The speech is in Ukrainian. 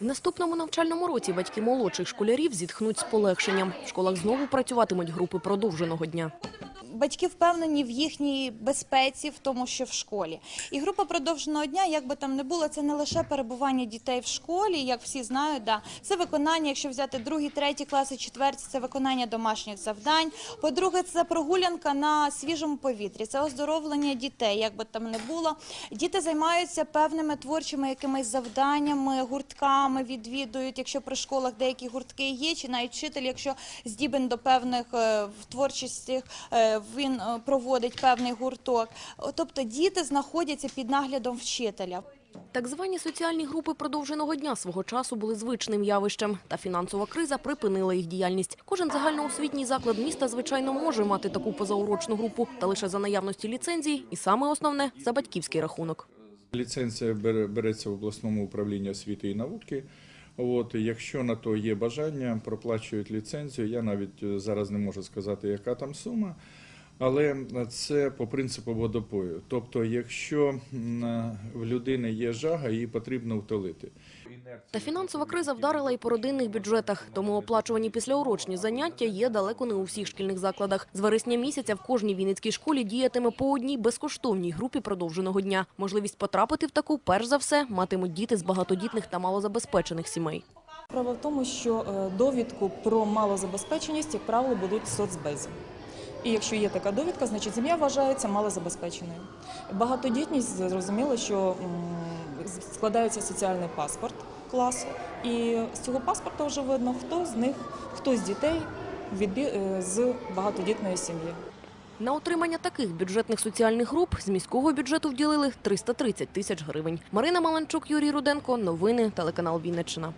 В наступному навчальному році батьки молодших школярів зітхнуть з полегшенням. В школах знову працюватимуть групи продовженого дня. Батьки впевнені в їхній безпеці, в тому, що в школі. І група продовженого дня, як би там не було, це не лише перебування дітей в школі, як всі знають, да. це виконання, якщо взяти другі, треті класи, четверті, це виконання домашніх завдань. По-друге, це прогулянка на свіжому повітрі, це оздоровлення дітей, як би там не було. Діти займаються певними творчими якимись завданнями, гуртками відвідують, якщо при школах деякі гуртки є, чи навіть вчитель, якщо здібен до певних е, в творчості, е, він е, проводить певний гурток. Тобто діти знаходяться під наглядом вчителя. Так звані соціальні групи продовженого дня свого часу були звичним явищем, та фінансова криза припинила їх діяльність. Кожен загальноосвітній заклад міста, звичайно, може мати таку позаурочну групу, та лише за наявності ліцензій, і саме основне – за батьківський рахунок. Ліцензія бере- береться в обласному управлінні освіти і науки. От, якщо на то є бажання, проплачують ліцензію. Я навіть е, зараз не можу сказати, яка там сума, але це по принципу водопою. Тобто, якщо в людини є жага, її потрібно втолити. Та фінансова криза вдарила і по родинних бюджетах, тому оплачувані післяурочні заняття є далеко не у всіх шкільних закладах. З вересня місяця в кожній вінницькій школі діятиме по одній безкоштовній групі продовженого дня. Можливість потрапити в таку, перш за все, матимуть діти з багатодітних та малозабезпечених сімей. Справа в тому, що е, довідку про малозабезпеченість, як правило, будуть в соцбезі. І якщо є така довідка, значить сім'я вважається малозабезпеченою. Багатодітність зрозуміло, що складається соціальний паспорт класу, і з цього паспорта вже видно, хто з них, хто з дітей е, з багатодітної сім'ї. На отримання таких бюджетних соціальних груп з міського бюджету вділили 330 тисяч гривень. Марина Маланчук, Юрій Руденко. Новини телеканал Вінниччина.